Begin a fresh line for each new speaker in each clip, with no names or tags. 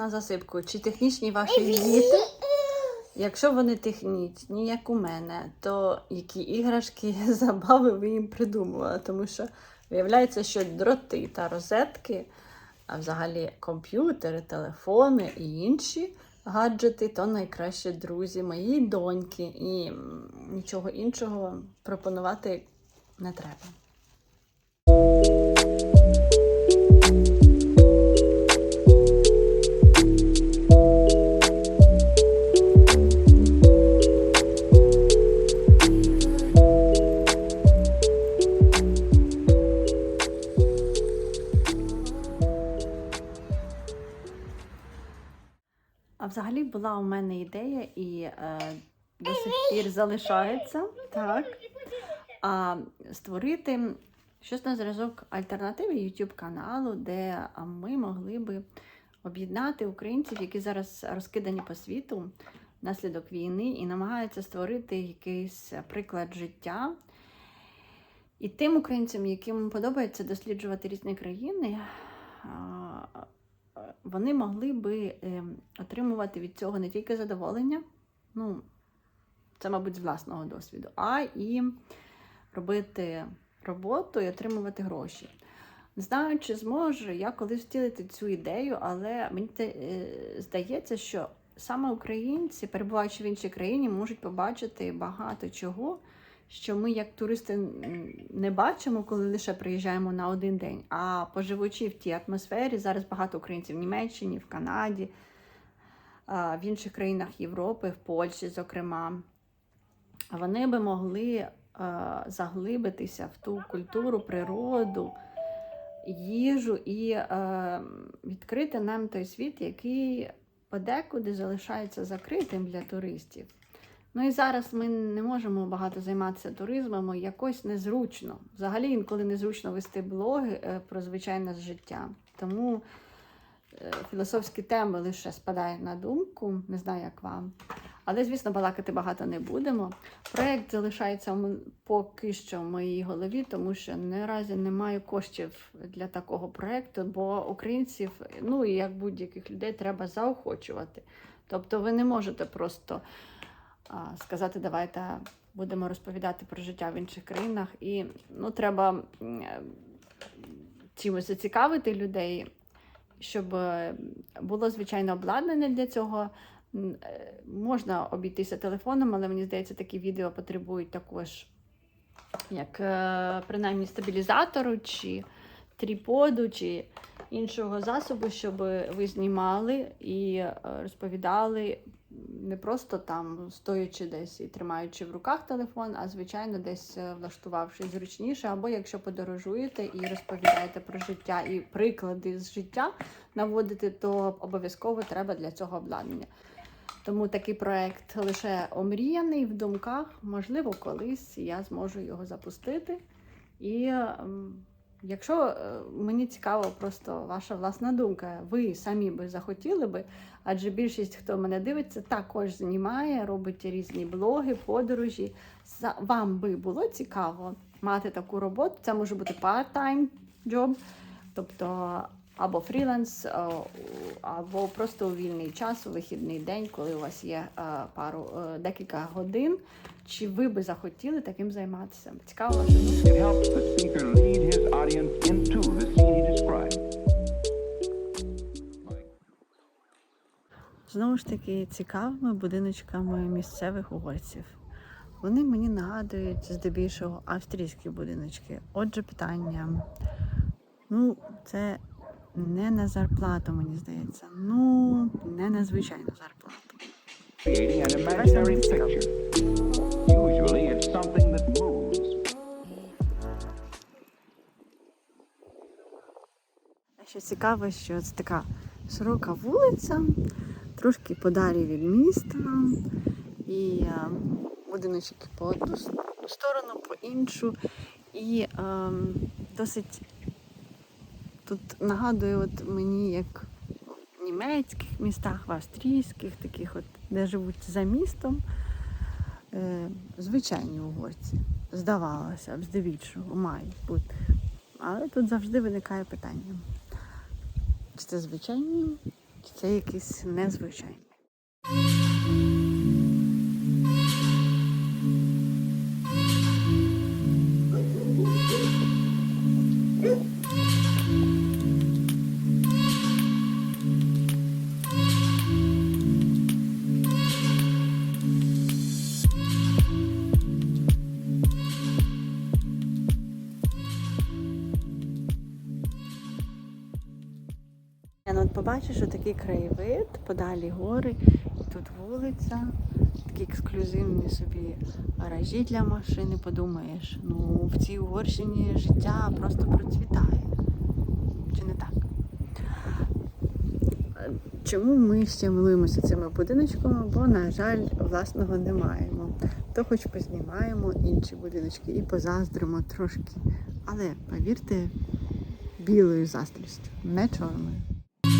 на засипку. Чи технічні ваші діти? Якщо вони технічні, як у мене, то які іграшки, забави ви їм придумували? Тому що виявляється, що дроти та розетки, а взагалі комп'ютери, телефони і інші гаджети то найкращі друзі моєї доньки, і нічого іншого пропонувати не треба. Була у мене ідея і е, до сих пір залишається так, а, створити щось на зразок альтернативи YouTube каналу, де ми могли би об'єднати українців, які зараз розкидані по світу внаслідок війни, і намагаються створити якийсь приклад життя. І тим українцям, яким подобається досліджувати різні країни, вони могли би е, отримувати від цього не тільки задоволення, ну, це, мабуть, з власного досвіду, а і робити роботу і отримувати гроші. Не знаю, чи зможу я колись втілити цю ідею, але мені е, здається, що саме українці, перебуваючи в іншій країні, можуть побачити багато чого, що ми, як туристи, не бачимо, коли лише приїжджаємо на один день. А поживучи в тій атмосфері, зараз багато українців в Німеччині, в Канаді, в інших країнах Європи, в Польщі, зокрема, вони би могли заглибитися в ту культуру, природу, їжу і відкрити нам той світ, який подекуди залишається закритим для туристів. Ну і зараз ми не можемо багато займатися туризмом, і якось незручно. Взагалі інколи незручно вести блоги е, про звичайне життя. Тому е, філософські теми лише спадають на думку, не знаю, як вам. Але, звісно, балакати багато не будемо. Проєкт залишається поки що в моїй голові, тому що наразі немає коштів для такого проєкту, бо українців, ну і як будь-яких людей, треба заохочувати. Тобто ви не можете просто сказати, давайте будемо розповідати про життя в інших країнах. І ну, треба чимось зацікавити людей, щоб е, було звичайно обладнання для цього. Е, Можна обійтися телефоном, але мені здається, такі відео потребують також, як е, принаймні стабілізатору, чи тріподу, чи іншого засобу, щоб ви знімали і е, розповідали не просто там стоячи десь і тримаючи в руках телефон, а звичайно десь е, влаштувавшись зручніше, або якщо подорожуєте і розповідаєте про життя і приклади з життя наводите, то обов'язково треба для цього обладнання. Тому такий проект лише омріяний в думках. Можливо, колись я зможу його запустити. І якщо е, мені цікаво просто ваша власна думка, ви самі би захотіли би, адже більшість, хто мене дивиться, також знімає, робить різні блоги, подорожі. Вам би було цікаво мати таку роботу. Це може бути part-time job, тобто або фріланс, е, або просто у вільний час, у вихідний день, коли у вас є е, пару декілька годин. Чи ви би захотіли таким займатися? Цікаво ваша Знову ж таки, цікавими будиночками місцевих угорців. Вони мені нагадують здебільшого австрійські будиночки. Отже, питання. Ну, це не на зарплату, мені здається. Ну, не на звичайну зарплату. Що цікаво, що це така широка вулиця, трошки подалі від міста, і е, будиночки по одну сторону, по іншу. І е, досить тут нагадує от мені, як в німецьких містах, в австрійських, таких, от, де живуть за містом. Е, звичайні угорці. Здавалося б, здебільшого мають бути. Але тут завжди виникає питання. Чи це звичайні це якийсь незвичайний. Ну, от побачиш, що такий краєвид, подалі гори, тут вулиця, такі ексклюзивні собі гаражі для машини. Подумаєш, ну в цій Угорщині життя просто процвітає. Чи не так? Чому ми ще милуємося цими будиночками? Бо, на жаль, власного не маємо. То хоч познімаємо інші будиночки і позаздримо трошки. Але повірте, білою заздрістю, не чорною.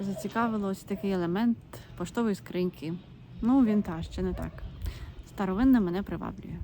зацікавило ось такий елемент поштової скриньки. Ну, він та ще не так. Старовинне мене приваблює.